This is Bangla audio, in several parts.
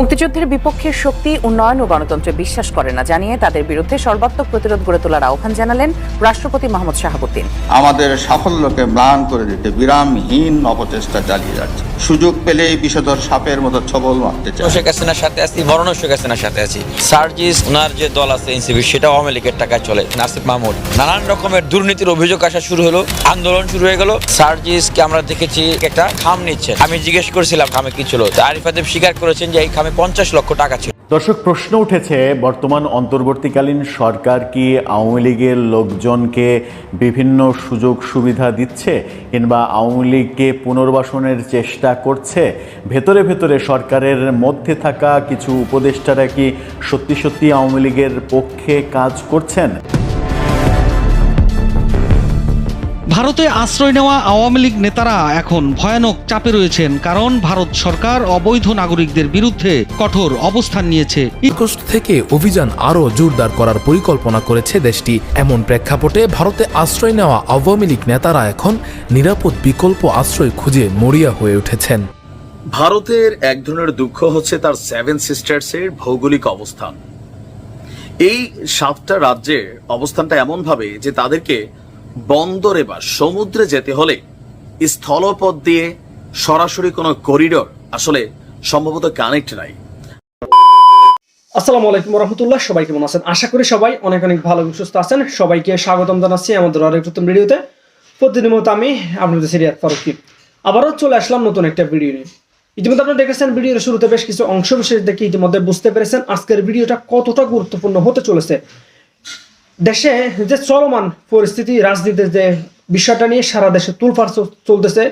মুক্তিযুদ্ধের বিপক্ষের শক্তি উন্নয়ন ও গণতন্ত্রে বিশ্বাস করে না জানিয়ে তাদের বিরুদ্ধে সর্বাত্মক প্রতিরোধ গড়ে তোলার আহ্বান জানালেন রাষ্ট্রপতি মোহাম্মদ শাহাবুদ্দিন। আমাদের সাফল্যকে ম্লান করে দিতে বিরামহীন অপচেষ্টা চালিয়ে যাচ্ছে। সুযোগ পেলেই বিষধর সাপের মতো ছবল মারতে চায়। শেখ হাসিনার সাথে আছি মরণ শেখ হাসিনার সাথে আছি। সার্জিস ওনার যে দল আছে এনসিপি সেটাও আওয়ামী লীগের টাকায় চলে। নাসিফ মাহমুদ নানান রকমের দুর্নীতির অভিযোগ আসা শুরু হলো আন্দোলন শুরু হয়ে গেল। সার্জিসকে আমরা দেখেছি একটা খাম নিচ্ছে আমি জিজ্ঞেস করেছিলাম খামে কি ছিল। তো আরিফ স্বীকার করেছেন যে এই খামে পঞ্চাশ লক্ষ টাকা ছিল। দর্শক, প্রশ্ন উঠেছে, বর্তমান অন্তর্বর্তীকালীন সরকার কি আওয়ামী লীগের লোকজনকে বিভিন্ন সুযোগ সুবিধা দিচ্ছে কিংবা আওয়ামী লীগকে পুনর্বাসনের চেষ্টা করছে? ভেতরে ভেতরে সরকারের মধ্যে থাকা কিছু উপদেষ্টারা কি সত্যি সত্যি আওয়ামী লীগের পক্ষে কাজ করছেন? ভারতে আশ্রয় নেওয়া আওয়ামী লীগ নেতারা এখন ভয়ানক চাপে রয়েছেন কারণ ভারত সরকার অবৈধ নাগরিকদের বিরুদ্ধে কঠোর অবস্থান নিয়েছে। থেকে অভিযান আরও জোরদার করার পরিকল্পনা করেছে দেশটি। এমন প্রেক্ষাপটে ভারতে আশ্রয় নেওয়া আওয়ামী লীগ নেতারা এখন নিরাপদ বিকল্প আশ্রয় খুঁজে মরিয়া হয়ে উঠেছেন। ভারতের এক ধরনের দুঃখ হচ্ছে তার সেভেন সিস্টার্সের ভৌগোলিক অবস্থান। এই সাতটা রাজ্যের অবস্থানটা এমন ভাবে যে তাদেরকে বন্দরে বা সমুদ্রে যেতে হলে স্থলপথ দিয়ে সরাসরি কোনো করিডোর আসলে সম্ভবত কানেক্ট নাই। আসসালামু আলাইকুম রহমতুল্লাহ সবাই কেমন আছেন? আশা করি সবাই অনেক অনেক ভালো এবং সুস্থ আছেন। সবাইকে স্বাগতম জানাচ্ছি আমাদের আরেক নতুন ভিডিওতে। প্রতিদিন মতো আমি আপনাদের সিরিয়াত ফারুকি আবারও চলে আসলাম নতুন একটা ভিডিও নিয়ে। ইতিমধ্যে আপনারা দেখেছেন ভিডিওর শুরুতে বেশ কিছু অংশ বিশেষ দেখে ইতিমধ্যে বুঝতে পেরেছেন আজকের ভিডিওটা কতটা গুরুত্বপূর্ণ হতে চলেছে। দেশে যে চলমান পরিস্থিতি, রাজনীতির যে বিষয়টা নিয়ে সারা দেশে তুলফার চলতেছে,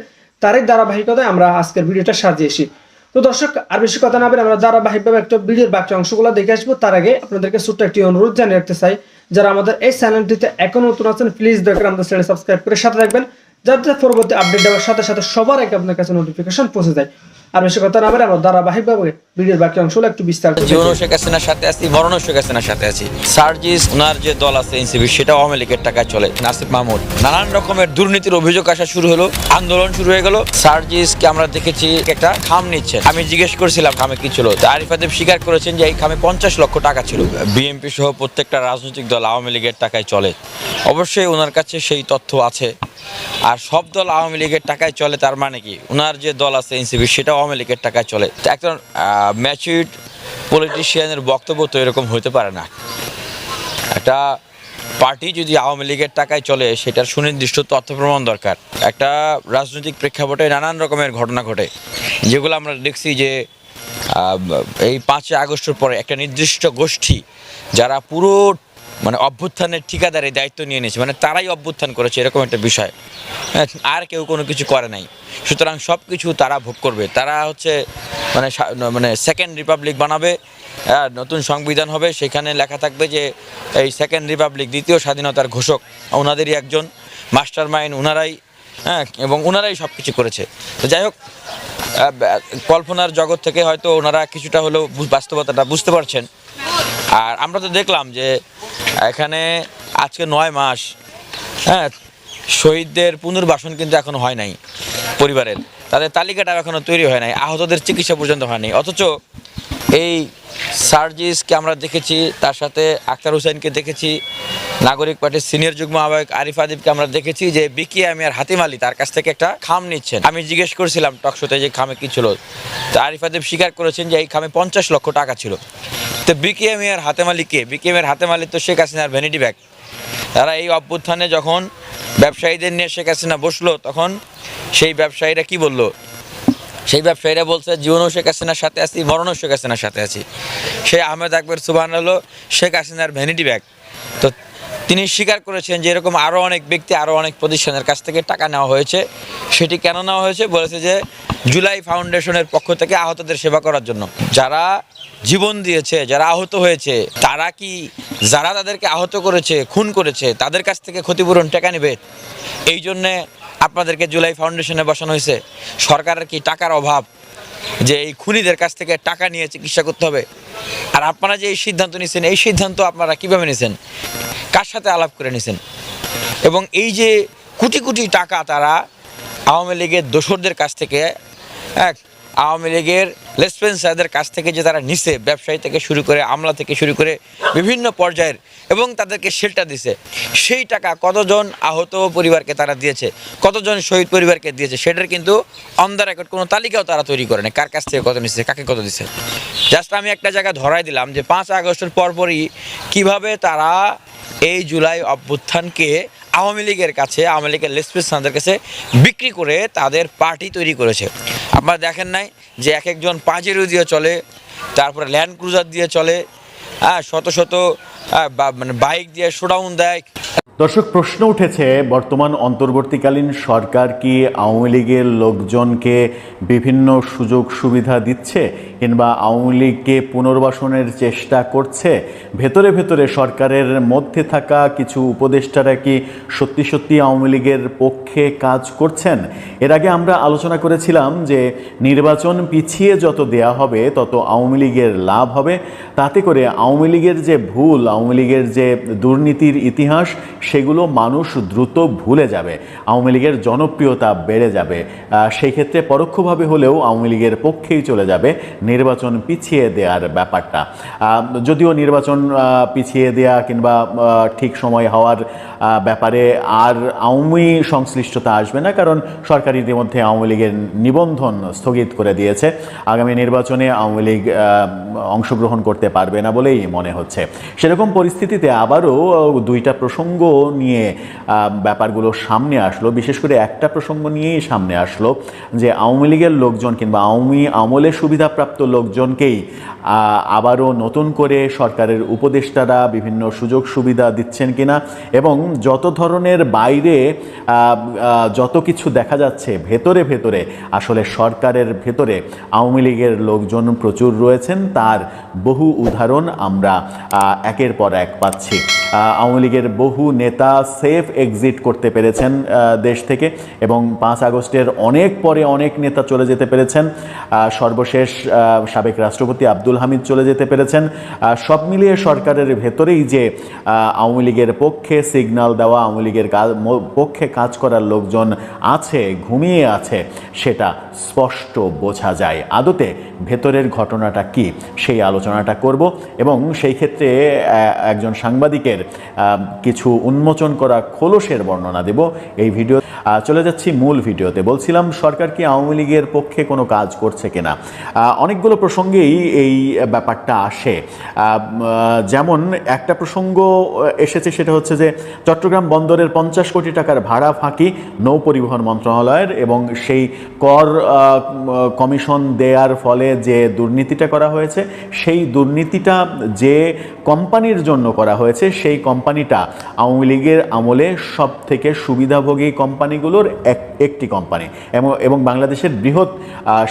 তারই ধারাবাহিকতায় আমরা আজকের ভিডিওটা সাজিয়েছি। তো দর্শক, আর বেশি কথা না বলে আমরা ধারাবাহিকভাবে একটা ভিডিওর বাকি অংশগুলো দেখে আসব। তার আগে আপনাদেরকে ছোট্ট একটি অনুরোধ জানিয়ে রাখতে চাই, যারা আমাদের এই চ্যানেলটিতে এখন নতুন আছেন প্লিজ করে আমাদের চ্যানেল সাবস্ক্রাইব করে সাথে রাখবেন যাতে পরবর্তী আপডেট দেওয়ার সাথে সাথে সবার আগে আপনার কাছে নোটিফিকেশন পৌঁছে যায়। আর বেশি কথা না বলে আমরা ধারাবাহিকভাবে ভিডিওর বাকি অংশগুলো একটু বিস্তারিত জীবন শেখ হাসিনার সাথে আছি মরণ শেখ হাসিনার সাথে আছি। সার্জিস ওনার যে দল আছে এনসিপি সেটাও আওয়ামী লীগের টাকায় চলে। নাসিফ মাহমুদ। নানান রকমের দুর্নীতির অভিযোগ আসা শুরু হলো আন্দোলন শুরু হয়ে গেল। সার্জিসকে আমরা দেখেছি একটা খাম নিচ্ছে। আমি জিজ্ঞেস করেছিলাম খামে কি ছিল। তো আরিফ আদেব স্বীকার করেছেন যে এই খামে পঞ্চাশ লক্ষ টাকা ছিল। বিএনপি সহ প্রত্যেকটা রাজনৈতিক দল আওয়ামী লীগের টাকায় চলে। অবশ্যই ওনার কাছে সেই তথ্য আছে। আর সব দল আওয়ামী লীগের টাকায় চলে, তার মানে কি? ওনার যে দল আছে এনসিপি সেটা আওয়ামী লীগের টাকায় চলে। একজন ম্যাচুইড পলিটিশিয়ানের বক্তব্য তো এরকম হতে পারে না। একটা পার্টি যদি আওয়ামী লীগের টাকায় চলে, সেটার সুনির্দিষ্ট তথ্য প্রমাণ দরকার। একটা রাজনৈতিক প্রেক্ষাপটে নানান রকমের ঘটনা ঘটে। যেগুলো আমরা দেখছি যে এই পাঁচই আগস্টের পরে একটা নির্দিষ্ট গোষ্ঠী, যারা পুরো মানে অভ্যুত্থানের ঠিকাদারি দায়িত্ব নিয়ে নিয়েছে মানে তারাই অভ্যুত্থান করেছে এরকম একটা বিষয়। হ্যাঁ, আর কেউ কোনো কিছু করে নাই। সুতরাং সব কিছু তারা ভোগ করবে। তারা হচ্ছে মানে মানে সেকেন্ড রিপাবলিক বানাবে হ্যাঁ, নতুন সংবিধান হবে সেখানে লেখা থাকবে যে এই সেকেন্ড রিপাবলিক দ্বিতীয় স্বাধীনতার ঘোষক ওনাদেরই একজন মাস্টার মাইন্ড ওনারাই হ্যাঁ এবং ওনারাই সব কিছু করেছে। তো যাই হোক কল্পনার জগৎ থেকে হয়তো ওনারা কিছুটা হলেও বাস্তবতাটা বুঝতে পারছেন। আর আমরা তো দেখলাম যে এখানে আজকে নয় মাস হ্যাঁ শহীদদের পুনর্বাসন কিন্তু এখনও হয় নাই পরিবারের। তাদের তালিকাটা এখনও তৈরি হয় নাই, আহতদের চিকিৎসা পর্যন্ত হয়নি অথচ এই সার্জিসকে আমরা দেখেছি, তার সাথে আক্তার হোসেনকে দেখেছি, নাগরিক পার্টির সিনিয়র যুগ্ম আহ্বায়ক আরিফ আদিবকে আমরা দেখেছি যে বিকি আমিয়ার হাতিম আলী তার কাছ থেকে একটা খাম নিচ্ছেন। আমি জিজ্ঞেস করেছিলাম টকশোতে যে খামে কি ছিল। তো আরিফ আদিব স্বীকার করেছেন যে এই খামে পঞ্চাশ লক্ষ টাকা ছিল। তো বিকেএম এর হাতে আলী কে? বিকি হাতে আলী তো শেখ হাসিনার ভ্যানিটি ব্যাগ তারা এই অভ্যুত্থানে যখন ব্যবসায়ীদের নিয়ে শেখ হাসিনা বসল, তখন সেই ব্যবসায়ীরা কি বলল? সেই ব্যবসায়ীরা বলছে, জীবনও শেখ হাসিনার সাথে আছি, মরণও শেখ হাসিনার সাথে আছি। সেই আহমেদ আকবর সুবাহ হলো শেখ হাসিনার ভ্যানিটি ব্যাগ তো তিনি স্বীকার করেছেন যে এরকম আরও অনেক ব্যক্তি আরও অনেক প্রতিষ্ঠানের কাছ থেকে টাকা নেওয়া হয়েছে। সেটি কেন নেওয়া হয়েছে? বলেছে যে জুলাই ফাউন্ডেশনের পক্ষ থেকে আহতদের সেবা করার জন্য। যারা জীবন দিয়েছে, যারা আহত হয়েছে, তারা কি, যারা তাদেরকে আহত করেছে, খুন করেছে, তাদের কাছ থেকে ক্ষতিপূরণ টাকা নেবে? এই জন্যে আপনাদেরকে জুলাই ফাউন্ডেশনে বসানো হয়েছে। সরকারের কি টাকার অভাব যে এই খুনিদের কাছ থেকে টাকা নিয়ে চিকিৎসা করতে হবে? আর আপনারা যে এই সিদ্ধান্ত নিয়েছেন, এই সিদ্ধান্ত আপনারা কীভাবে নিয়েছেন? কার সাথে আলাপ করে নিয়েছেন এবং এই যে কোটি কোটি টাকা তারা আওয়ামী লীগের দোসরদের কাছ থেকে এক আওয়ামী লীগের লেসপেন্সারদের কাছ থেকে যে তারা নিছে, ব্যবসায়ী থেকে শুরু করে, আমলা থেকে শুরু করে বিভিন্ন পর্যায়ের, এবং তাদেরকে শেল্টার দিছে, সেই টাকা কতজন আহত পরিবারকে তারা দিয়েছে, কতজন শহীদ পরিবারকে দিয়েছে, সেটার কিন্তু অন দ্য রেকর্ড কোনো তালিকাও তারা তৈরি করে না কার কাছ থেকে কত নিচ্ছে কাকে কত দিচ্ছে জাস্ট আমি একটা জায়গা ধরাই দিলাম যে পাঁচ আগস্টের পরপরই কীভাবে তারা এই জুলাই অভ্যুত্থানকে আওয়ামী লীগের কাছে, আওয়ামী লীগের লেসপেসানদের কাছে বিক্রি করে তাদের পার্টি তৈরি করেছে। আপনারা দেখেন নাই যে এক একজন পাঁচেরও দিয়ে চলে, তারপরে ল্যান্ড ক্রুজার দিয়ে চলে হ্যাঁ শত শত বা- মানে বাইক দিয়ে শোডাউন দেয় দর্শক, প্রশ্ন উঠেছে, বর্তমান অন্তর্বর্তীকালীন সরকার কি আওয়ামী লীগের লোকজনকে বিভিন্ন সুযোগ সুবিধা দিচ্ছে কিংবা আওয়ামী লীগকে পুনর্বাসনের চেষ্টা করছে? ভেতরে ভেতরে সরকারের মধ্যে থাকা কিছু উপদেষ্টারা কি সত্যি সত্যি আওয়ামী লীগের পক্ষে কাজ করছেন? এর আগে আমরা আলোচনা করেছিলাম যে নির্বাচন পিছিয়ে যত দেয়া হবে, তত আওয়ামী লীগের লাভ হবে। তাতে করে আওয়ামী লীগের যে ভুল, আওয়ামী লীগের যে দুর্নীতির ইতিহাস সেগুলো মানুষ দ্রুত ভুলে যাবে। আওয়ামী লীগের জনপ্রিয়তা বেড়ে যাবে। সেই ক্ষেত্রে পরোক্ষভাবে হলেও আওয়ামী লীগের পক্ষেই চলে যাবে নির্বাচন পিছিয়ে দেওয়ার ব্যাপারটা। যদিও নির্বাচন পিছিয়ে দেয়া কিংবা ঠিক সময় হওয়ার ব্যাপারে আর আওয়ামী সংশ্লিষ্টতা আসবে না, কারণ সরকার ইতিমধ্যে আওয়ামী লীগের নিবন্ধন স্থগিত করে দিয়েছে। আগামী নির্বাচনে আওয়ামী লীগ অংশগ্রহণ করতে পারবে না বলেই মনে হচ্ছে। সেরকম পরিস্থিতিতে আবারও দুইটা প্রসঙ্গ নিয়ে ব্যাপারগুলো সামনে আসলো। বিশেষ করে একটা প্রসঙ্গ নিয়েই সামনে আসলো যে, আওয়ামী লীগের লোকজন কিংবা আওয়ামী আমলে সুবিধাপ্রাপ্ত লোকজনকেই আবারও নতুন করে সরকারের উপদেষ্টারা বিভিন্ন সুযোগ সুবিধা দিচ্ছেন কিনা এবং যত ধরনের বাইরে যত কিছু দেখা যাচ্ছে ভেতরে ভেতরে, আসলে সরকারের ভেতরে আওয়ামী লীগের লোকজন প্রচুর রয়েছেন। তার বহু উদাহরণ আমরা একের পর এক পাচ্ছি। আওয়ামী লীগের বহু নেতা সেফ এক্সিট করতে পেরেছেন দেশ থেকে, এবং পাঁচ আগস্টের অনেক পরে অনেক নেতা চলে যেতে পেরেছেন। সর্বশেষ সাবেক রাষ্ট্রপতি আব্দুল হামিদ চলে যেতে পেরেছেন। সব মিলিয়ে সরকারের ভেতরেই যে আওয়ামী লীগের পক্ষে সিগন্যাল দেওয়া, আওয়ামী লীগের পক্ষে কাজ করার লোকজন আছে, ঘুমিয়ে আছে, সেটা স্পষ্ট বোঝা যায়। আদতে ভেতরের ঘটনাটা কি, সেই আলোচনাটা করব, এবং সেই ক্ষেত্রে একজন সাংবাদিকের কিছু উন্মোচন করা খোলসের বর্ণনা দেব এই ভিডিও চলে যাচ্ছি মূল ভিডিওতে। বলছিলাম, সরকার কি আওয়ামী লীগের পক্ষে কোনো কাজ করছে কিনা? অনেকগুলো প্রসঙ্গেই এই ব্যাপারটা আসে। যেমন একটা প্রসঙ্গ এসেছে, সেটা হচ্ছে যে চট্টগ্রাম বন্দরের পঞ্চাশ কোটি টাকার ভাড়া ফাঁকি নৌ পরিবহন মন্ত্রণালয়ের এবং সেই কর কমিশন দেয়ার ফলে যে দুর্নীতিটা করা হয়েছে, সেই দুর্নীতিটা যে কোম্পানির জন্য করা হয়েছে, সেই কোম্পানিটা আওয়ামী লীগের আমলে সব থেকে সুবিধাভোগী কোম্পানিগুলোর এক, একটি কোম্পানি। এবং বাংলাদেশের বৃহৎ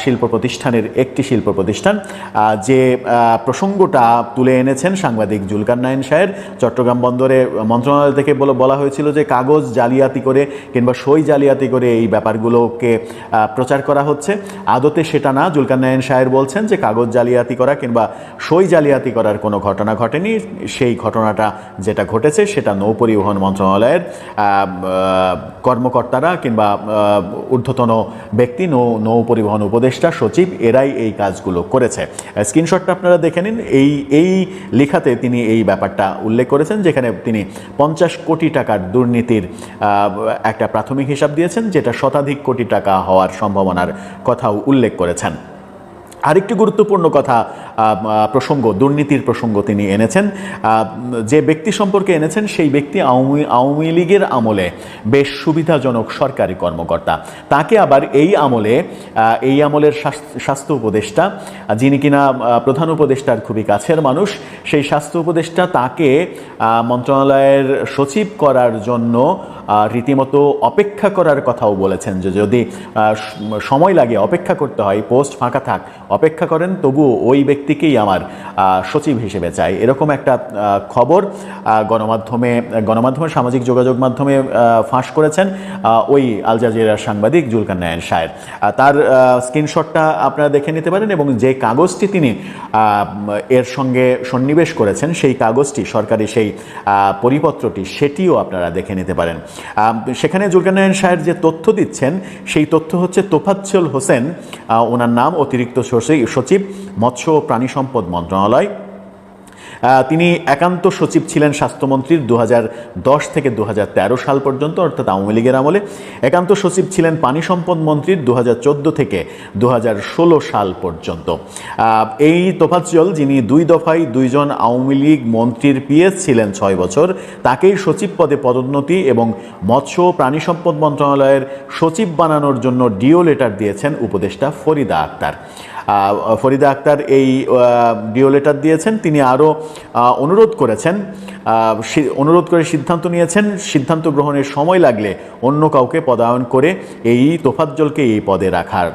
শিল্প প্রতিষ্ঠানের একটি শিল্প প্রতিষ্ঠান যে প্রসঙ্গটা তুলে এনেছেন সাংবাদিক জুলকার নাইন সাহের। চট্টগ্রাম বন্দরে মন্ত্রণালয় থেকে বলে, বলা হয়েছিল যে কাগজ জালিয়াতি করে কিংবা সই জালিয়াতি করে এই ব্যাপারগুলোকে প্রচার করা হচ্ছে। আদতে সেটা না, জুলকার নাইন সাহের বলছেন যে কাগজ জালিয়াতি করা কিংবা সই জালিয়াতি করার কোনো ঘটনা ঘটেনি। সেই ঘটনাটা যেটা ঘটেছে সেটা নৌ পরিবহন মন্ত্রণালয়ের কর্মকর্তারা কিংবা ঊর্ধ্বতন ব্যক্তি, নৌ নৌ পরিবহন উপদেষ্টা, সচিব, এরাই এই কাজগুলো করেছে। স্ক্রিনশটটা আপনারা দেখে নিন। এই এই লেখাতে তিনি এই ব্যাপারটা উল্লেখ করেছেন, যেখানে তিনি পঞ্চাশ কোটি টাকার দুর্নীতির একটা প্রাথমিক হিসাব দিয়েছেন, যেটা শতাধিক কোটি টাকা হওয়ার সম্ভাবনার কথাও উল্লেখ করেছেন। আরেকটি গুরুত্বপূর্ণ কথা প্রসঙ্গ, দুর্নীতির প্রসঙ্গ তিনি এনেছেন। যে ব্যক্তি সম্পর্কে এনেছেন সেই ব্যক্তি আওয়ামী আওয়ামী লীগের আমলে বেশ সুবিধাজনক সরকারি কর্মকর্তা। তাকে আবার এই আমলে এই আমলের স্বাস্থ্য উপদেষ্টা, যিনি কিনা প্রধান উপদেষ্টার খুবই কাছের মানুষ, সেই স্বাস্থ্য উপদেষ্টা তাকে মন্ত্রণালয়ের সচিব করার জন্য রীতিমতো অপেক্ষা করার কথাও বলেছেন যে যদি সময় লাগে, অপেক্ষা করতে হয়, পোস্ট ফাঁকা থাক, অপেক্ষা করেন, তবুও ওই ব্যক্তিকেই আমার সচিব হিসেবে চাই। এরকম একটা খবর গণমাধ্যমে গণমাধ্যমে, সামাজিক যোগাযোগ মাধ্যমে ফাঁস করেছেন ওই আল জাজিরার সাংবাদিক জুলকার নায়ন শায়ের। তার স্ক্রিনশটটা আপনারা দেখে নিতে পারেন এবং যে কাগজটি তিনি এর সঙ্গে সন্নিবেশ করেছেন, সেই কাগজটি, সরকারি সেই পরিপত্রটি, সেটিও আপনারা দেখে নিতে পারেন। সেখানে জুলকারনায়ন শাহের যে তথ্য দিচ্ছেন, সেই তথ্য হচ্ছে তোফাচ্ছল হোসেন ওনার নাম অতিরিক্ত সচিব- মৎস্য ও প্রাণী সম্পদ মন্ত্রণালয়। তিনি একান্ত সচিব ছিলেন স্বাস্থ্যমন্ত্রীর দু হাজার দশ থেকে দু হাজার তেরো সাল পর্যন্ত, অর্থাৎ আওয়ামী লীগের আমলে। একান্ত সচিব ছিলেন পানি সম্পদ মন্ত্রীর দু হাজার চোদ্দ থেকে দু হাজার ষোলো সাল পর্যন্ত। এই তোফাজ্জল, যিনি দুই দফায় দুইজন আওয়ামী লীগ মন্ত্রীর পিএস ছিলেন ছয় বছর, তাকেই সচিব পদে পদোন্নতি এবং মৎস্য প্রাণী সম্পদ মন্ত্রণালয়ের সচিব বানানোর জন্য ডিও লেটার দিয়েছেন উপদেষ্টা ফরিদা আক্তার। ফরিদা আক্তার এই ডিও লেটার দিয়েছেন। তিনি আরও অনুরোধ করেছেন অনুরোধ করে সিদ্ধান্ত নিয়েছেন, সিদ্ধান্ত গ্রহণের সময় লাগলে অন্য কাউকে পদায়ন করে এই তোফাজ্জলকে এই পদে রাখার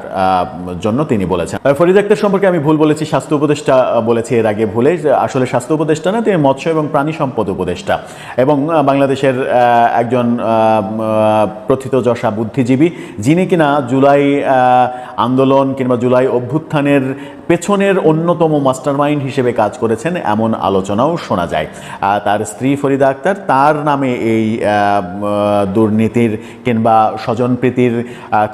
জন্য তিনি বলেছেন। ফরিদা আক্তার সম্পর্কে আমি ভুল বলেছি, স্বাস্থ্য উপদেষ্টা বলেছি এর আগে ভুলে আসলে স্বাস্থ্য উপদেষ্টা না, তিনি মৎস্য এবং প্রাণী সম্পদ উপদেষ্টা এবং বাংলাদেশের একজন প্রথিতযশা বুদ্ধিজীবী, যিনি কিনা জুলাই আন্দোলন কিংবা জুলাই অভ্যুত্থানের পেছনের অন্যতম মাস্টারমাইন্ড হিসেবে কাজ করেছেন, এমন আলোচনাও শোনা যায়। তার স্ত্রী ফরিদা আক্তার তার নামে এই দুর্নীতির কিংবা স্বজনপ্রীতির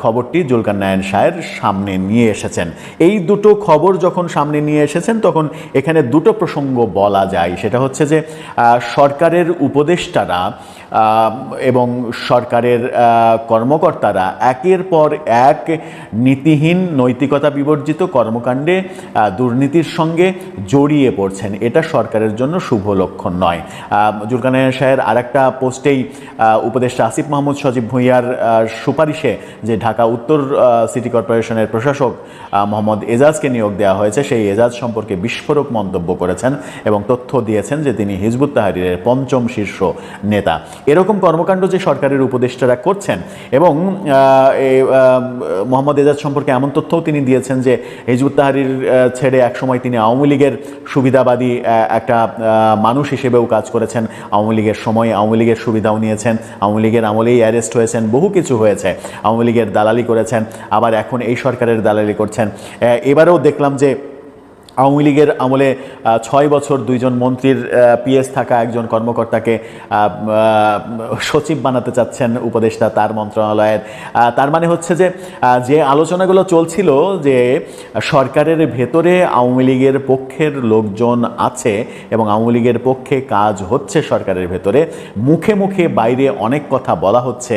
খবরটি খবরটি নারায়ণ শাহের সামনে নিয়ে এসেছেন। এই দুটো খবর যখন সামনে নিয়ে এসেছেন, তখন এখানে দুটো প্রসঙ্গ বলা যায়। সেটা হচ্ছে যে সরকারের উপদেষ্টারা এবং সরকারের কর্মকর্তারা একের পর এক নীতিহীন নৈতিকতা বিবর্জিত কর্মকাণ্ডে দুর্নীতির সঙ্গে জড়িয়ে পড়ছেন। এটা সরকারের জন্য শুভ লক্ষণ নয়। আহ, জুলকানায়ন শাহের আর একটা পোস্টেই উপদেষ্টা আসিফ মাহমুদ সজীব ভুঁইয়ার সুপারিশে যে ঢাকা উত্তর সিটি কর্পোরেশনের প্রশাসক মোহাম্মদ এজাজকে নিয়োগ দেওয়া হয়েছে সেই এজাজ সম্পর্কে বিস্ফোরক মন্তব্য করেছেন এবং তথ্য দিয়েছেন যে তিনি হিজবুত তাহারিরের পঞ্চম শীর্ষ নেতা। এরকম কর্মকাণ্ড যে সরকারের উপদেষ্টারা করছেন এবং মোহাম্মদ এজাজ সম্পর্কে এমন তথ্যও তিনি দিয়েছেন যে হিজবুত তাহারির ছেড়ে একসময় তিনি আওয়ামী লীগের সুবিধাবাদী একটা মানুষ হিসেবেও কাজ করেছেন। আওয়ামী লীগের সময় আওয়ামী লীগের সুবিধাও নিয়েছেন। আওয়ামী লীগের আমলেই অ্যারেস্ট হয়েছেন, বহু কিছু হয়েছে। আওয়ামী লীগের দালালি করেছেন, আবার এখন এই সরকারের দালালি করছেন। এবারেও দেখলাম যে আওয়ামী লীগের আমলে ছয় বছর দুইজন মন্ত্রীর পিএস থাকা একজন কর্মকর্তাকে সচিব বানাতে চাচ্ছেন উপদেষ্টা তার মন্ত্রণালয়ের। তার মানে হচ্ছে যে যে আলোচনাগুলো চলছিল যে সরকারের ভেতরে আওয়ামী লীগের পক্ষের লোকজন আছে এবং আওয়ামী লীগের পক্ষে কাজ হচ্ছে সরকারের ভেতরে, মুখে মুখে বাইরে অনেক কথা বলা হচ্ছে,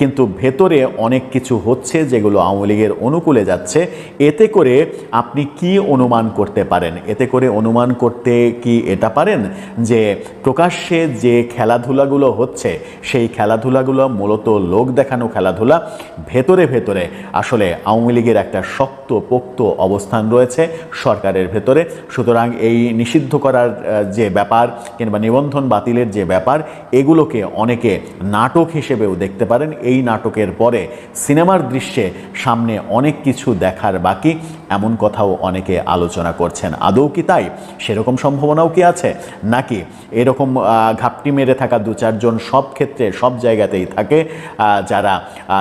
কিন্তু ভেতরে অনেক কিছু হচ্ছে যেগুলো আওয়ামী লীগের অনুকূলে যাচ্ছে। এতে করে আপনি কি অনুমান করতে পারেন। এতে করে অনুমান করতে কি এটা পারেন? যে প্রকাশ্যে যে খেলাধুলাগুলো হচ্ছে, সেই খেলাধুলাগুলো মূলত লোক দেখানো খেলাধুলা, ভেতরে ভেতরে। আসলে আওয়ামী লীগের একটা শক্ত পোক্ত অবস্থান রয়েছে সরকারের ভেতরে। সুতরাং এই নিষিদ্ধ করার যে ব্যাপার কিংবা নিবন্ধন বাতিলের যে ব্যাপার, এগুলোকে অনেকে নাটক হিসেবেও দেখতে পারেন। এই নাটকের পরে সিনেমার দৃশ্যে সামনে অনেক কিছু দেখার বাকি। এমন কথাও অনেকে আলোচনা করছেন। আদৌ কি তাই? সেরকম সম্ভাবনাও কি আছে? নাকি এরকম ঘাপটি মেরে থাকা দু চারজন সব ক্ষেত্রে, সব জায়গাতেই থাকে যারা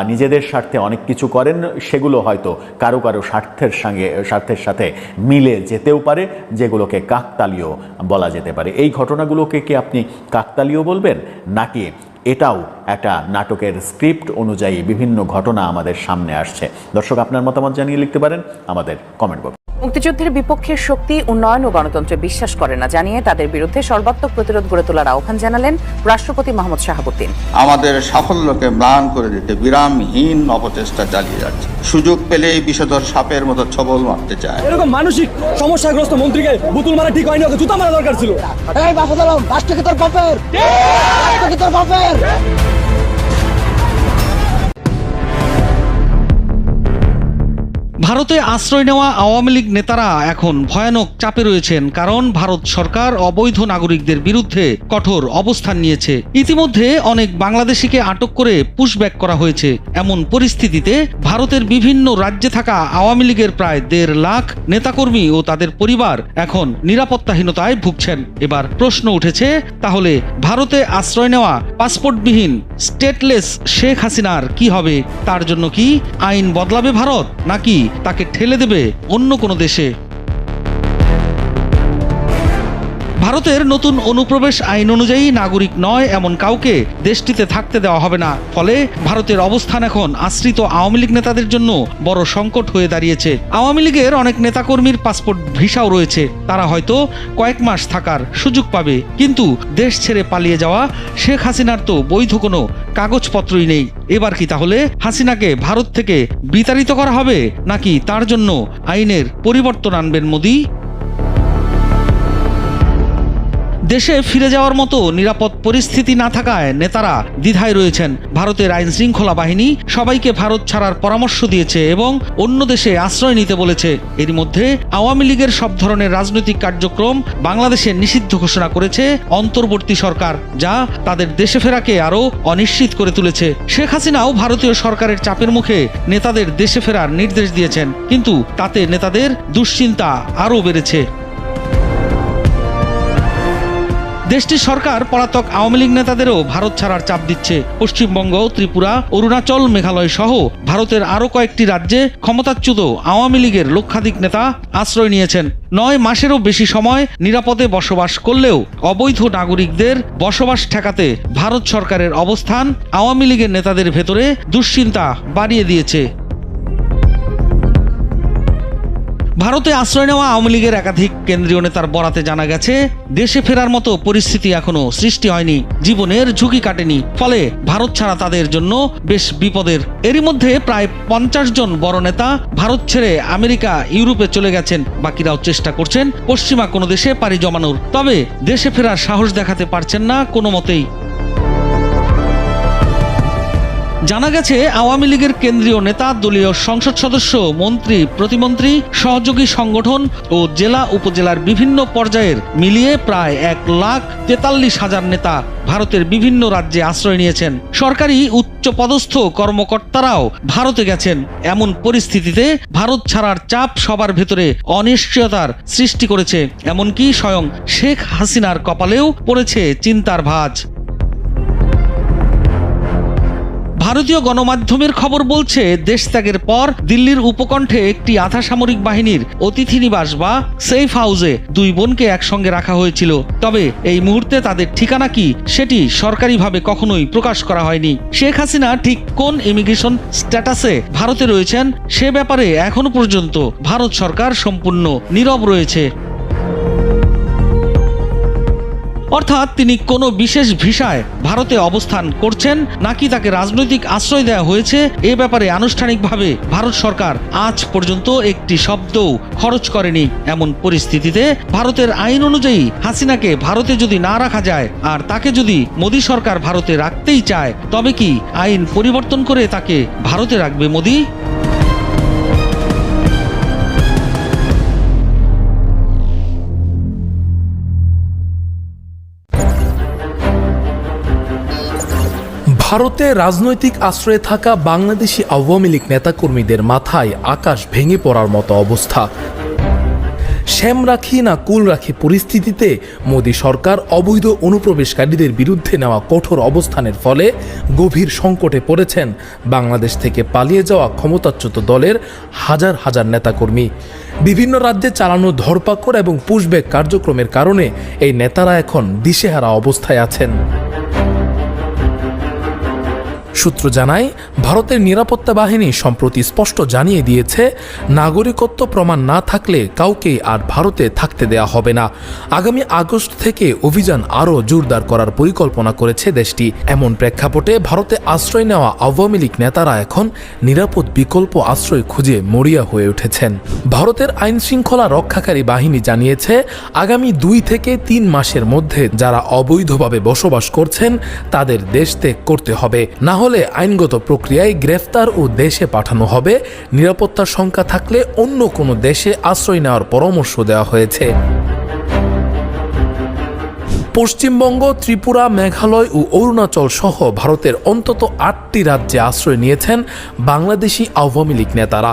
নিজেদের স্বার্থে অনেক কিছু করেন, সেগুলো হয়তো কারও কারও স্বার্থের সঙ্গে, স্বার্থের সাথে মিলে যেতেও পারে, যেগুলোকে কাকতালীয় বলা যেতে পারে। এই ঘটনাগুলোকে কি আপনি কাকতালীয় বলবেন? নাকি এটাও একটা নাটকের স্ক্রিপ্ট অনুযায়ী বিভিন্ন ঘটনা আমাদের সামনে আসছে। দর্শক, আপনার মতামত জানিয়ে লিখতে পারেন আমাদের কমেন্ট বক্স। মুক্তিযুদ্ধের বিপক্ষের শক্তি উন্নয়ন ও গণতন্ত্রে বিশ্বাস করে না জানিয়ে তাদের বিরুদ্ধে সর্বাত্মক প্রতিরোধ গড়ে তোলার আহ্বান জানালেন রাষ্ট্রপতি মোহাম্মদ শাহাবুদ্দিন। আমাদের সাফল্যকে ম্লান করে দিতে বিরামহীন অপচেষ্টা চালিয়ে যাচ্ছে। সুযোগ পেলেই বিষধর সাপের মতো ছবল মারতে চায়। এরকম মানসিক সমস্যাগ্রস্ত মন্ত্রীকে বুতুল মারা ঠিক হয়নি ওকে জুতা মারা দরকার ছিল। এই বাপু দালাম রাষ্ট্র কি তোর বাপের। রাষ্ট্র কি তোর বাপের। ভারতে আশ্রয় নেওয়া আওয়ামী লীগ নেতারা এখন ভয়ানক চাপে রয়েছেন, কারণ ভারত সরকার অবৈধ নাগরিকদের বিরুদ্ধে কঠোর অবস্থান নিয়েছে। ইতিমধ্যে অনেক বাংলাদেশিকে আটক করে পুশব্যাক করা হয়েছে। এমন পরিস্থিতিতে ভারতের বিভিন্ন রাজ্যে থাকা আওয়ামী লীগের প্রায় দেড় লাখ নেতাকর্মী ও তাদের পরিবার এখন নিরাপত্তাহীনতায় ভুগছেন। এবার প্রশ্ন উঠেছে, তাহলে ভারতে আশ্রয় নেওয়া পাসপোর্টবিহীন স্টেটলেস শেখ হাসিনার কি হবে? তার জন্য কি আইন বদলাবে ভারত, নাকি তাকে ঠেলে দেবে অন্য কোনো দেশে। ভারতের নতুন অনুপ্রবেশ আইন অনুযায়ী নাগরিক নয় এমন কাউকে দেশটিতে থাকতে দেওয়া হবে না। ফলে ভারতের অবস্থান এখন আশ্রিত আওয়ামী লীগ নেতাদের জন্য বড় সংকট হয়ে দাঁড়িয়েছে। আওয়ামী লীগের অনেক নেতাকর্মীর পাসপোর্ট ভিসাও রয়েছে। তারা হয়তো কয়েক মাস থাকার সুযোগ পাবে। কিন্তু দেশ ছেড়ে পালিয়ে যাওয়া শেখ হাসিনার তো বৈধ কোনো কাগজপত্রই নেই। এবার কি তাহলে হাসিনাকে ভারত থেকে বিতাড়িত করা হবে? নাকি তার জন্য আইনের পরিবর্তন আনবেন মোদী? দেশে ফিরে যাওয়ার মতো নিরাপদ পরিস্থিতি না থাকায় নেতারা দ্বিধায় রয়েছেন। ভারতের আইন শৃঙ্খলা বাহিনী সবাইকে ভারত ছাড়ার পরামর্শ দিয়েছে এবং অন্য দেশে আশ্রয় নিতে বলেছে। এর মধ্যে আওয়ামী লীগের সব ধরনের রাজনৈতিক কার্যক্রম বাংলাদেশে নিষিদ্ধ ঘোষণা করেছে অন্তর্বর্তী সরকার, যা তাদের দেশে ফেরাকে আরও অনিশ্চিত করে তুলেছে। শেখ হাসিনাও ভারতীয় সরকারের চাপের মুখে নেতাদের দেশে ফেরার নির্দেশ দিয়েছেন, কিন্তু তাতে নেতাদের দুশ্চিন্তা আরও বেড়েছে। দেশটির সরকার, পলাতক আওয়ামী লীগ নেতাদেরও ভারত ছাড়ার চাপ দিচ্ছে। পশ্চিমবঙ্গ, ত্রিপুরা, অরুণাচল মেঘালয় সহ ভারতের আরও কয়েকটি রাজ্যে ক্ষমতাচ্যুত আওয়ামী লীগের লক্ষাধিক নেতা আশ্রয় নিয়েছেন। নয় মাসেরও বেশি সময় নিরাপদে বসবাস করলেও অবৈধ নাগরিকদের বসবাস ঠেকাতে ভারত সরকারের অবস্থান আওয়ামী লীগের নেতাদের ভেতরে দুশ্চিন্তা বাড়িয়ে দিয়েছে। ভারতে আশ্রয় নেওয়া আওয়ামী লীগের একাধিক কেন্দ্রীয় নেতার বরাতে জানা গেছে, দেশে ফেরার মতো পরিস্থিতি এখনও সৃষ্টি হয়নি। জীবনের ঝুঁকি কাটেনি। ফলে ভারত ছাড়া তাদের জন্য বেশ বিপদের। এরই মধ্যে প্রায় পঞ্চাশ জন বড় নেতা ভারত ছেড়ে আমেরিকা, ইউরোপে চলে গেছেন। বাকিরাও চেষ্টা করছেন পশ্চিমা কোনো দেশে পাড়ি জমানোর। তবে দেশে ফেরার সাহস দেখাতে পারছেন না কোনো মতেই জানা গেছে, আওয়ামী লীগের কেন্দ্রীয় নেতা, দলীয় সংসদ সদস্য, মন্ত্রী, প্রতিমন্ত্রী, সহযোগী সংগঠন ও জেলা উপজেলার বিভিন্ন পর্যায়ের মিলিয়ে প্রায় এক লাখ তেতাল্লিশ হাজার নেতা ভারতের বিভিন্ন রাজ্যে আশ্রয় নিয়েছেন। সরকারি উচ্চ পদস্থ কর্মকর্তারাও ভারতে গেছেন। এমন পরিস্থিতিতে ভারত ছাড়ার চাপ সবার ভেতরে অনিশ্চয়তার সৃষ্টি করেছে। এমনকি স্বয়ং শেখ হাসিনার কপালেও পড়েছে চিন্তার ভাঁজ। ভারতীয় গণমাধ্যমের খবর বলছে, দেশ ত্যাগের পর দিল্লির উপকণ্ঠে একটি আধা সামরিক বাহিনীর অতিথি নিবাস বা সেফ হাউসে দুই বোনকে একসঙ্গে রাখা হয়েছিল। তবে এই মুহূর্তে তাদের ঠিকানা কি, সেটি সরকারিভাবে কখনোই প্রকাশ করা হয়নি। শেখ হাসিনা ঠিক কোন ইমিগ্রেশন স্ট্যাটাসে ভারতে রয়েছেন, সে ব্যাপারে এখনও পর্যন্ত ভারত সরকার সম্পূর্ণ নীরব রয়েছে। অর্থাৎ তিনি কোনো বিশেষ ভিসায় ভারতে অবস্থান করছেন, নাকি তাকে রাজনৈতিক আশ্রয় দেওয়া হয়েছে, এ ব্যাপারে আনুষ্ঠানিকভাবে ভারত সরকার আজ পর্যন্ত একটি শব্দও খরচ করেনি। এমন পরিস্থিতিতে ভারতের আইন অনুযায়ী হাসিনাকে ভারতে যদি না রাখা যায়, আর তাকে যদি মোদী সরকার ভারতে রাখতেই চায়, তবে কি আইন পরিবর্তন করে তাকে ভারতে রাখবে মোদী? ভারতে রাজনৈতিক আশ্রয়ে থাকা বাংলাদেশি আওয়ামী লীগ নেতাকর্মীদের মাথায় আকাশ ভেঙে পড়ার মতো অবস্থা। শ্যাম রাখি না কুল রাখি পরিস্থিতিতে মোদী সরকার অবৈধ অনুপ্রবেশকারীদের বিরুদ্ধে নেওয়া কঠোর অবস্থানের ফলে গভীর সংকটে পড়েছেন বাংলাদেশ থেকে পালিয়ে যাওয়া ক্ষমতাচ্যুত দলের হাজার হাজার নেতাকর্মী। বিভিন্ন রাজ্যে চালানো ধরপাকড় এবং পুশব্যাক কার্যক্রমের কারণে এই নেতারা এখন দিশেহারা অবস্থায় আছেন। সূত্র জানায়, ভারতের নিরাপত্তা বাহিনী সম্প্রতি স্পষ্ট জানিয়ে দিয়েছে, নাগরিকত্ব প্রমাণ না থাকলে কাউকে আর ভারতে থাকতে দেয়া হবে না। আগামী আগস্ট থেকে অভিযান আরও জোরদার করার পরিকল্পনা করেছে দেশটি। এমন প্রেক্ষাপটে ভারতে আশ্রয় নেওয়া আওয়ামী লীগ নেতারা এখন নিরাপদ বিকল্প আশ্রয় খুঁজে মরিয়া হয়ে উঠেছেন। ভারতের আইন শৃঙ্খলা রক্ষাকারী বাহিনী জানিয়েছে, আগামী দুই থেকে তিন মাসের মধ্যে যারা অবৈধভাবে বসবাস করছেন, তাদের দেশ ত্যাগ করতে হবে। না হলে আইনগত প্রক্রিয়ায় গ্রেফতার ও দেশে পাঠানো হবে। নিরাপত্তার শঙ্কা থাকলে অন্য কোনো দেশে আশ্রয় নেওয়ার পরামর্শ দেওয়া হয়েছে। পশ্চিমবঙ্গ, ত্রিপুরা, মেঘালয় ও অরুণাচল সহ ভারতের অন্তত আটটি রাজ্যে আশ্রয় নিয়েছেন বাংলাদেশি আওয়ামী লীগ নেতারা।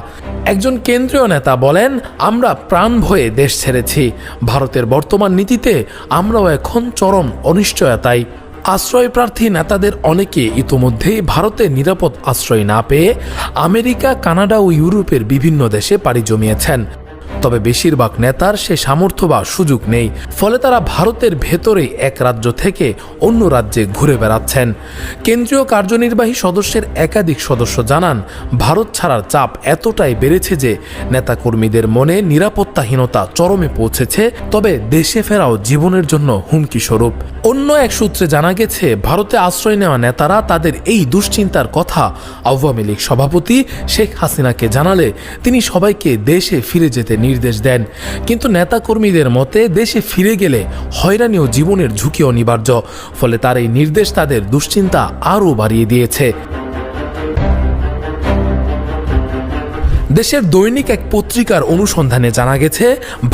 একজন কেন্দ্রীয় নেতা বলেন, আমরা প্রাণ ভয়ে দেশ ছেড়েছি। ভারতের বর্তমান নীতিতে আমরাও এখন চরম অনিশ্চয়তায়। আশ্রয় প্রার্থী নেতাদের অনেকে ইতোমধ্যেই ভারতে নিরাপদ আশ্রয় না পেয়ে আমেরিকা, কানাডা ও ইউরোপের বিভিন্ন দেশে পাড়ি জমিয়েছেন। তবে বেশিরভাগ নেতার সে সামর্থ্য বা সুযোগ নেই। ফলে তারা ভারতের ভেতরেই এক রাজ্য থেকে অন্য রাজ্যে ঘুরে বেড়াচ্ছেন। কেন্দ্রীয় কার্যনির্বাহী সদস্যের একাধিক সদস্য জানান, ভারত ছাড়ার চাপ এতটাই বেড়েছে যে নেতাকর্মীদের মনে নিরাপত্তাহীনতা চরমে পৌঁছেছে, তবে দেশে ফেরাও জীবনের জন্য হুমকি স্বরূপ। অন্য এক সূত্রে জানা গেছে, ভারতে আশ্রয় নেওয়া নেতারা তাদের এই দুশ্চিন্তার কথা আওয়ামী লীগ সভাপতি শেখ হাসিনাকে জানালে তিনি সবাইকে দেশে ফিরে যেতে নির্দেশ দেন। কিন্তু নেতাকর্মীদের মতে, দেশে ফিরে গেলে হয়রানি ও জীবনের ঝুঁকি অনিবার্য। ফলে তার এই নির্দেশ তাদের দুশ্চিন্তা আরও বাড়িয়ে দিয়েছে। দেশের দৈনিক এক পত্রিকার অনুসন্ধানে জানা গেছে,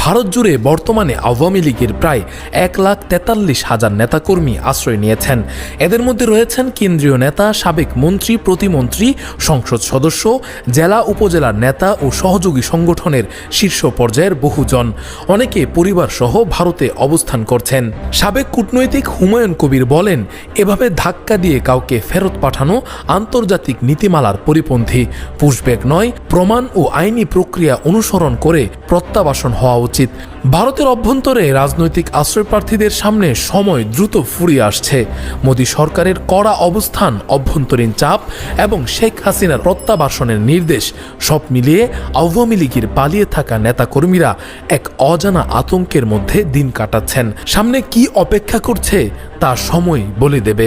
ভারত জুড়ে বর্তমানে আওয়ামী লীগের প্রায় এক লাখ তেতাল্লিশ হাজার নেতাকর্মী আশ্রয় নিয়েছেন। এদের মধ্যে রয়েছেন কেন্দ্রীয় নেতা, সাবেক মন্ত্রী, প্রতিমন্ত্রী, সংসদ সদস্য, জেলা উপজেলার নেতা ও সহযোগী সংগঠনের শীর্ষ পর্যায়ের বহুজন। অনেকে পরিবার সহ ভারতে অবস্থান করছেন। সাবেক কূটনৈতিক হুমায়ুন কবির বলেন, এভাবে ধাক্কা দিয়ে কাউকে ফেরত পাঠানো আন্তর্জাতিক নীতিমালার পরিপন্থী। পুশব্যাক নয়, প্রমাণ ও আইনি প্রক্রিয়া অনুসরণ করে প্রত্যাবাসন হওয়া উচিত। ভারতের অভ্যন্তরে রাজনৈতিক আশ্রয়প্রার্থীদের সামনে সময় দ্রুত ফুরিয়ে আসছে। মোদী সরকারের কড়া অবস্থান, অভ্যন্তরীণ চাপ এবং শেখ হাসিনার প্রত্যাবাসনের নির্দেশ সব মিলিয়ে আওয়ামী লীগের পালিয়ে থাকা নেতাকর্মীরা এক অজানা আতঙ্কের মধ্যে দিন কাটাচ্ছেন। সামনে কি অপেক্ষা করছে তা সময় বলে দেবে।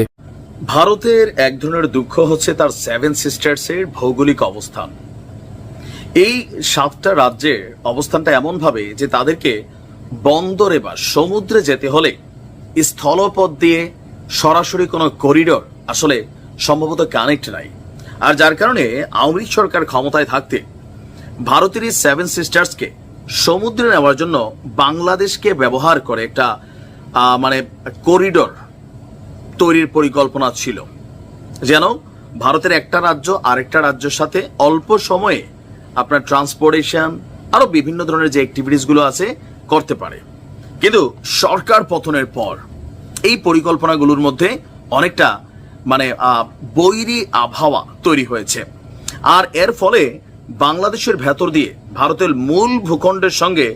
ভারতের এক ধরনের দুঃখ হচ্ছে তার সেভেন সিস্টার্সের ভৌগোলিক অবস্থান। এই সাতটা রাজ্যের অবস্থানটা এমন ভাবে যে তাদেরকে বন্দরে বা সমুদ্রে যেতে হলে স্থলপথ দিয়ে সরাসরি কোনো করিডোর আসলে সম্ভবত কানেক্ট নাই। আর যার কারণে আওয়ামী সরকার ক্ষমতায় থাকতে ভারতের এই সেভেন সিস্টার্সকে সমুদ্রে নেওয়ার জন্য বাংলাদেশকে ব্যবহার করে একটা মানে করিডোর তৈরির পরিকল্পনা ছিল। যেন ভারতের একটা রাজ্য আরেকটা রাজ্যের সাথে অল্প সময়ে আপনার ট্রান্সপোর্টেশন আরও বিভিন্ন ধরনের যে অ্যাক্টিভিটিসগুলো আছে, করতে পারে। কিন্তু সরকার পতনের পর, এই পরিকল্পনাগুলোর মধ্যে অনেকটা মানে বৈরী আবহাওয়া তৈরি হয়েছে। আর এর ফলে বাংলাদেশের ভেতর দিয়ে ভারতের মূল ভূখণ্ডের সঙ্গে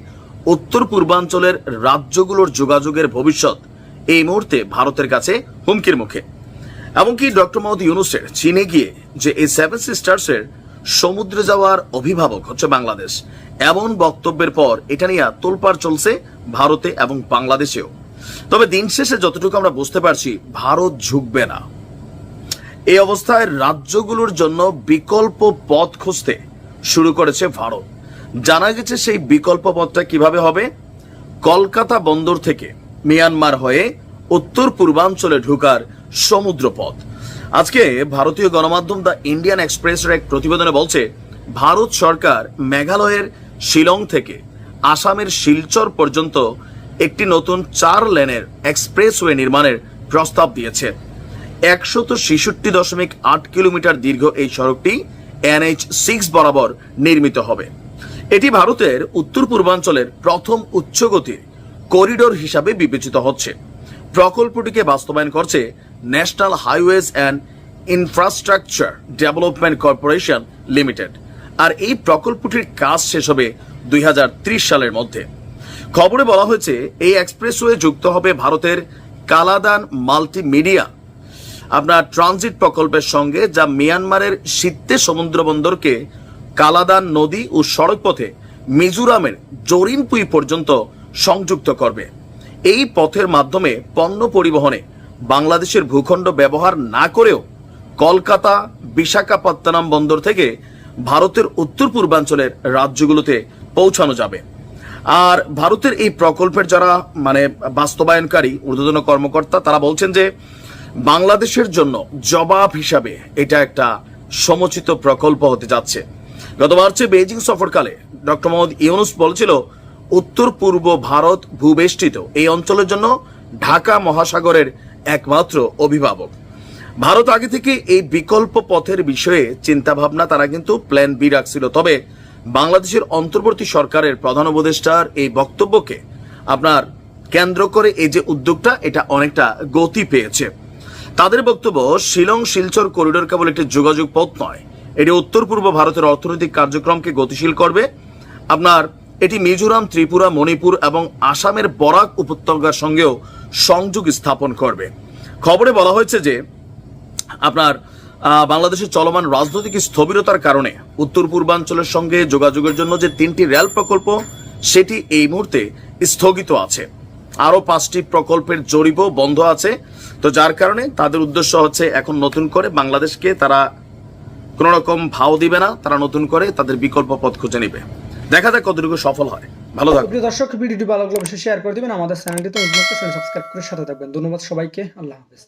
উত্তর পূর্বাঞ্চলের রাজ্যগুলোর যোগাযোগের ভবিষ্যৎ এই মুহূর্তে ভারতের কাছে হুমকির মুখে। এমনকি ডক্টর মোহাম্মদ ইউনুসের চীনে গিয়ে যে এই সেভেন সিস্টার্সের সমুদ্রে যাওয়ার অভিভাবক হচ্ছে বাংলাদেশ। এমন বক্তব্যের পর এটা নিয়ে তোলপাড় চলছে ভারতে এবং বাংলাদেশেও। তবে দিন শেষে যতটুকু আমরা বুঝতে পারছি, ভারত ঝুঁকবে না। এই অবস্থায় রাজ্যগুলোর জন্য বিকল্প পথ খুঁজতে শুরু করেছে ভারত। জানা গেছে সেই বিকল্প পথটা কীভাবে হবে? কলকাতা বন্দর থেকে মিয়ানমার হয়ে উত্তর পূর্বাঞ্চলে ঢুকার সমুদ্র পথ আজকে ভারতীয় গণমাধ্যম দ্য ইন্ডিয়ান এক্সপ্রেসের এক প্রতিবেদনে বলছে, ভারত সরকার মেঘালয়ের শিলং থেকে আসামের শিলচর পর্যন্ত একটি নতুন চার লেনের এক্সপ্রেসওয়ে নির্মাণের প্রস্তাব দিয়েছে। একশত ছেষট্টি দশমিক আট কিলোমিটার দীর্ঘ এই সড়কটি এনএইচ সিক্স বরাবর নির্মিত হবে। এটি ভারতের উত্তর পূর্বাঞ্চলের প্রথম উচ্চগতির করিডোর হিসাবে বিবেচিত হচ্ছে। প্রকল্পটিকে বাস্তবায়ন করছে national highways and infrastructure development corporation limited আর এই প্রকল্পটির কাজ শেষ হবে দুই হাজার ত্রিশ সালের মধ্যে। খবরে বলা হয়েছে, এই এক্সপ্রেসওয়ে যুক্ত হবে ভারতের কালাদান মাল্টিমিডিয়া। আপনার ট্রানজিট প্রকল্পের সঙ্গে যা মিয়ানমারের শীতে সমুদ্র বন্দরকে কালাদান নদী ও সড়ক পথে মিজোরামের জরিনপুই পর্যন্ত সংযুক্ত করবে। এই পথের মাধ্যমে পণ্য পরিবহনে বাংলাদেশের ভূখণ্ড ব্যবহার না করেও কলকাতা, বিশাখাপত্তনম বন্দর থেকে ভারতের উত্তর পূর্বাঞ্চলের রাজ্যগুলোতে পৌঁছানো যাবে। আর ভারতের এই প্রকল্পের যারা মানে বাস্তবায়নকারী, ঊর্ধ্বতন কর্মকর্তা, তারা বলছেন যে বাংলাদেশের জন্য জবাব হিসাবে এটা একটা সমচিত প্রকল্প হতে যাচ্ছে। গত মার্চে বেজিং সফরকালে ডক্টর মোহাম্মদ ইউনুস বলেছিল, উত্তর পূর্ব ভারত ভূবেষ্টিত। এই অঞ্চলের জন্য ঢাকা মহাসাগরের একমাত্র অভিভাবক। ভারত আগে থেকে এই বিকল্প পথের বিষয়ে চিন্তা ভাবনা তারা কিন্তু প্ল্যান বি রাখছিল। তবে বাংলাদেশের অন্তর্বর্তী সরকারের প্রধান উপদেষ্টার এই বক্তব্যকে আপনার কেন্দ্র করে এই যে উদ্যোগটা, এটা অনেকটা গতি পেয়েছে। তাদের বক্তব্য, শিলং শিলচর করিডোর কেবল একটি যোগাযোগ পথ নয়, এটি উত্তর পূর্ব ভারতের অর্থনৈতিক কার্যক্রমকে গতিশীল করবে। আপনার এটি মিজোরাম, ত্রিপুরা, মণিপুর এবং আসামের বরাক উপত্যকার সঙ্গেও সংযোগ স্থাপন করবে। খবরে বলা হয়েছে যে, আপনার বাংলাদেশের চলমান রাজনৈতিক স্থবিরতার কারণে উত্তর পূর্বাঞ্চলের সঙ্গে যোগাযোগের জন্য যে তিনটি রেল প্রকল্প, সেটি এই মুহূর্তে স্থগিত আছে। আরও পাঁচটি প্রকল্পের জরিপও বন্ধ আছে। তো যার কারণে তাদের উদ্দেশ্য হচ্ছে এখন নতুন করে বাংলাদেশকে তারা কোনো রকম ভাও দিবে না, তারা নতুন করে তাদের বিকল্প পথ খুঁজে নেবে। দেখা যাক কতটুকু সফল হয়। ভালো থাকবে প্রিয় দর্শক, ভিডিওটি ভালো লাগলে অবশ্যই শেয়ার করে দিবেন। আমাদের চ্যানেলটি তো সাবস্ক্রাইব করে সাথে থাকবেন। ধন্যবাদ সবাইকে। আল্লাহ হাফেজ।